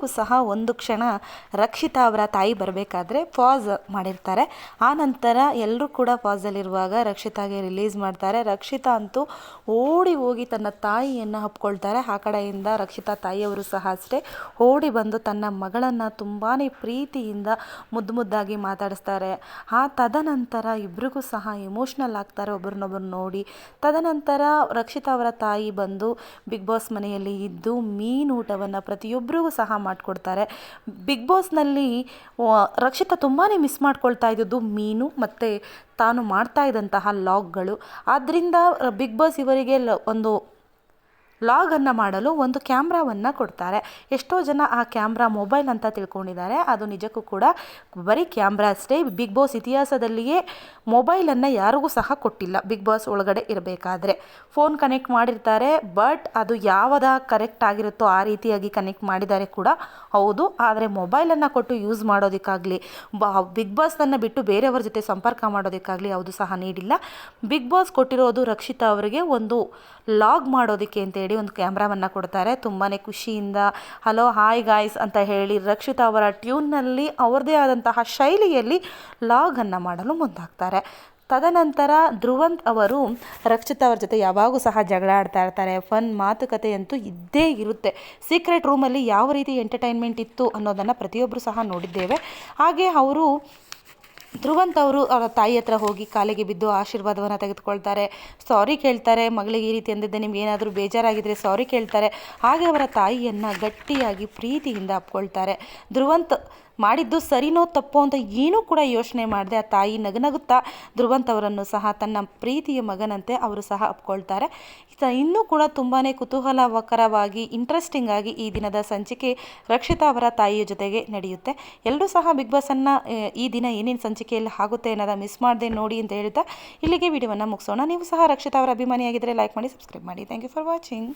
ಇಬ್ಬರಿಗೂ ಸಹ ಒಂದು ಕ್ಷಣ ರಕ್ಷಿತಾ ಅವರ ತಾಯಿ ಬರಬೇಕಾದ್ರೆ ಪಾಸ್ ಮಾಡಿರ್ತಾರೆ. ಆ ನಂತರ ಎಲ್ಲರೂ ಕೂಡ ಪಾಸಲ್ಲಿರುವಾಗ ರಕ್ಷಿತಾಗೆ ರಿಲೀಸ್ ಮಾಡ್ತಾರೆ. ರಕ್ಷಿತಾ ಅಂತೂ ಓಡಿ ಹೋಗಿ ತನ್ನ ತಾಯಿಯನ್ನು ಹಪ್ಕೊಳ್ತಾರೆ ಆ ಕಡೆಯಿಂದ ರಕ್ಷಿತಾ ತಾಯಿಯವರು ಸಹ ಅಷ್ಟೇ ಓಡಿ ಬಂದು ತನ್ನ ಮಗಳನ್ನು ತುಂಬಾ ಪ್ರೀತಿಯಿಂದ ಮುದ್ದು ಮುದ್ದಾಗಿ ಮಾತಾಡಿಸ್ತಾರೆ. ಆ ತದನಂತರ ಇಬ್ಬರಿಗೂ ಸಹ ಎಮೋಷ್ನಲ್ ಆಗ್ತಾರೆ ಒಬ್ರನ್ನೊಬ್ರು ನೋಡಿ. ತದನಂತರ ರಕ್ಷಿತಾ ಅವರ ತಾಯಿ ಬಂದು ಬಿಗ್ ಬಾಸ್ ಮನೆಯಲ್ಲಿ ಇದ್ದು ಮೀನು ಊಟವನ್ನು ಪ್ರತಿಯೊಬ್ಬರಿಗೂ ಸಹ ಮಾಡಿಕೊಡ್ತಾರೆ. ಬಿಗ್ ಬಾಸ್ನಲ್ಲಿ ರಕ್ಷಿತಾ ತುಂಬಾ ಮಿಸ್ ಮಾಡ್ಕೊಳ್ತಾ ಇದ್ದದ್ದು ಮೀನು ಮತ್ತು ತಾನು ಮಾಡ್ತಾ ಇದ್ದಂತಹ ಲಾಗ್ಗಳು ಆದ್ದರಿಂದ ಬಿಗ್ ಬಾಸ್ ಇವರಿಗೆ ಒಂದು ಲಾಗನ್ನು ಮಾಡಲು ಒಂದು ಕ್ಯಾಮ್ರಾವನ್ನು ಕೊಡ್ತಾರೆ. ಎಷ್ಟೋ ಜನ ಆ ಕ್ಯಾಮ್ರಾ ಮೊಬೈಲ್ ಅಂತ ತಿಳ್ಕೊಂಡಿದ್ದಾರೆ. ಅದು ನಿಜಕ್ಕೂ ಕೂಡ ಬರೀ ಕ್ಯಾಮ್ರಾ ಅಷ್ಟೇ. ಬಿಗ್ ಬಾಸ್ ಇತಿಹಾಸದಲ್ಲಿಯೇ ಮೊಬೈಲನ್ನು ಯಾರಿಗೂ ಸಹ ಕೊಟ್ಟಿಲ್ಲ. ಬಿಗ್ ಬಾಸ್ ಒಳಗಡೆ ಇರಬೇಕಾದ್ರೆ. ಫೋನ್ ಕನೆಕ್ಟ್ ಮಾಡಿರ್ತಾರೆ. ಬಟ್ ಅದು ಯಾವದ ಕರೆಕ್ಟ್ ಆಗಿರುತ್ತೋ ಆ ರೀತಿಯಾಗಿ ಕನೆಕ್ಟ್ ಮಾಡಿದ್ದಾರೆ ಕೂಡ ಹೌದು. ಆದರೆ ಮೊಬೈಲನ್ನು ಕೊಟ್ಟು ಯೂಸ್ ಮಾಡೋದಕ್ಕಾಗಲಿ ಬಿಗ್ ಬಾಸ್ನನ್ನು ಬಿಟ್ಟು ಬೇರೆಯವರ ಜೊತೆ ಸಂಪರ್ಕ ಮಾಡೋದಕ್ಕಾಗಲಿ ಯಾವುದು ಸಹ ನೀಡಿಲ್ಲ. ಬಿಗ್ ಬಾಸ್ ಕೊಟ್ಟಿರೋದು ರಕ್ಷಿತಾ ಅವರಿಗೆ ಒಂದು ಲಾಗ್ ಮಾಡೋದಕ್ಕೆ ಅಂತೇಳಿ ಒಂದು ಕ್ಯಾಮ್ರಾವನ್ನು ಕೊಡ್ತಾರೆ. ತುಂಬಾ ಖುಷಿಯಿಂದ, ಹಲೋ ಹಾಯ್ ಗಾಯ್ಸ್ ಅಂತ ಹೇಳಿ ರಕ್ಷಿತಾ ಅವರ ಟ್ಯೂನ್ನಲ್ಲಿ ಅವ್ರದ್ದೇ ಆದಂತಹ ಶೈಲಿಯಲ್ಲಿ ಲಾಗನ್ನು ಮಾಡಲು ಮುಂದಾಗ್ತಾರೆ. ತದನಂತರ ಧ್ರುವಂತ್ ಅವರು ರಕ್ಷಿತಾ ಅವರ ಜೊತೆ ಯಾವಾಗೂ ಸಹ ಜಗಳ ಆಡ್ತಾ ಇರ್ತಾರೆ. ಫನ್ ಮಾತುಕತೆ ಅಂತೂ ಇದ್ದೇ ಇರುತ್ತೆ. ಸೀಕ್ರೆಟ್ ರೂಮಲ್ಲಿ ಯಾವ ರೀತಿ ಎಂಟರ್ಟೈನ್ಮೆಂಟ್ ಇತ್ತು ಅನ್ನೋದನ್ನು ಪ್ರತಿಯೊಬ್ಬರು ಸಹ ನೋಡಿದ್ದೇವೆ. ಹಾಗೆ ಅವರು ಧ್ರುವಂತ್ ಅವರು ಅವರ ತಾಯಿ ಹತ್ರ ಹೋಗಿ ಕಾಲಿಗೆ ಬಿದ್ದು ಆಶೀರ್ವಾದವನ್ನು ತೆಗೆದುಕೊಳ್ತಾರೆ. ಸಾರಿ ಕೇಳ್ತಾರೆ. ಮಗಳಿಗೆ ಈ ರೀತಿ ಅಂದಿದ್ದೆ, ನಿಮ್ಗೆ ಏನಾದರೂ ಬೇಜಾರಾಗಿದ್ದರೆ ಸಾರಿ ಕೇಳ್ತಾರೆ. ಹಾಗೆ ಅವರ ತಾಯಿಯನ್ನು ಗಟ್ಟಿಯಾಗಿ ಪ್ರೀತಿಯಿಂದ ಅಪ್ಕೊಳ್ತಾರೆ. ಧ್ರುವಂತ್ ಮಾಡಿದ್ದು ಸರಿನೋ ತಪ್ಪೋ ಅಂತ ಏನೂ ಕೂಡ ಯೋಚನೆ ಮಾಡದೆ ಆ ತಾಯಿ ನಗನಗುತ್ತಾ ಧ್ರುವಂತ್ ಅವರನ್ನು ಸಹ ತನ್ನ ಪ್ರೀತಿಯ ಮಗನಂತೆ ಅವರು ಸಹ ಅಪ್ಕೊಳ್ತಾರೆ. ಇನ್ನೂ ಕೂಡ ತುಂಬಾ ಕುತೂಹಲಕರವಾಗಿ ಇಂಟ್ರೆಸ್ಟಿಂಗ್ ಆಗಿ ಈ ದಿನದ ಸಂಚಿಕೆ ರಕ್ಷಿತಾ ಅವರ ತಾಯಿಯ ಜೊತೆಗೆ ನಡೆಯುತ್ತೆ. ಎಲ್ಲರೂ ಸಹ ಬಿಗ್ ಬಾಸನ್ನು ಈ ದಿನ ಏನೇನು ಸಂಚಿಕೆಯಲ್ಲಿ ಆಗುತ್ತೆ ಅನ್ನೋದ ಮಿಸ್ ಮಾಡದೆ ನೋಡಿ ಅಂತ ಹೇಳ್ತಾ ಇಲ್ಲಿಗೆ ವಿಡಿಯೋವನ್ನು ಮುಗಿಸೋಣ. ನೀವು ಸಹ ರಕ್ಷಿತಾ ಅವರ ಅಭಿಮಾನಿಯಾಗಿದ್ದರೆ ಲೈಕ್ ಮಾಡಿ ಸಬ್ಸ್ಕ್ರೈಬ್ ಮಾಡಿ. Thank you for watching